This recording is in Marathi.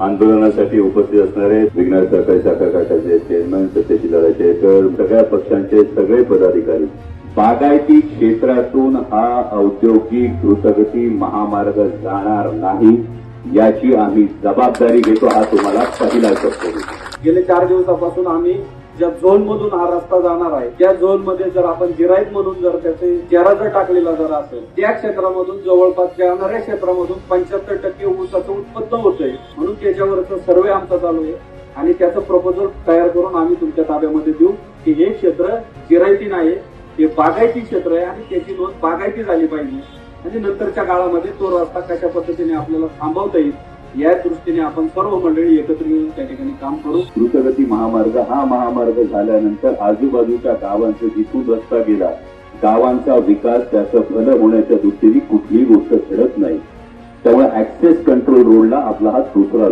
आंदोलनासाठी उपस्थित असणारे विज्ञान सहकारी साखर कारखान्याचे चेअरमन सत्यशीलाचे तर सगळ्या पक्षांचे सगळे पदाधिकारी. बागायती क्षेत्रातून हा औद्योगिक द्रुतगती महामार्ग जाणार नाही याची आम्ही जबाबदारी घेतो हा तुम्हाला पहिला शब्द गेले चार दिवसापासून आम्ही ज्या झोन मधून हा रस्ता जाणार आहे त्या झोनमध्ये जर आपण जिराईत म्हणून जर त्याचे चेहरा जर टाकलेला जर असेल त्या क्षेत्रामधून जवळपास जाणाऱ्या क्षेत्रामधून पंच्याहत्तर टक्के ऊसाचं उत्पन्न होतंय. म्हणून त्याच्यावरचा सर्वे आमचा चालू आहे. आणि त्याचं प्रपोजल तयार करून आम्ही तुमच्या ताब्यामध्ये देऊ की हे क्षेत्र जिरायती नाही हे बागायती क्षेत्र आहे आणि त्याची नोंद बागायती झाली पाहिजे. आणि नंतरच्या काळामध्ये तो रस्ता कशा पद्धतीने आपल्याला थांबवता येईल या दृष्टीने आपण सर्व मंडळी एकत्र येऊन त्या ठिकाणी काम करू. द्रुतगती महामार्ग हा महामार्ग झाल्यानंतर आजूबाजूच्या गावांचा जिथून रस्ता गेला गावांचा विकास त्याचं फल होण्याच्या दृष्टीने कुठलीही गोष्ट घडत नाही. त्यामुळे ऍक्सेस कंट्रोल रोडला आपला हा दुसरा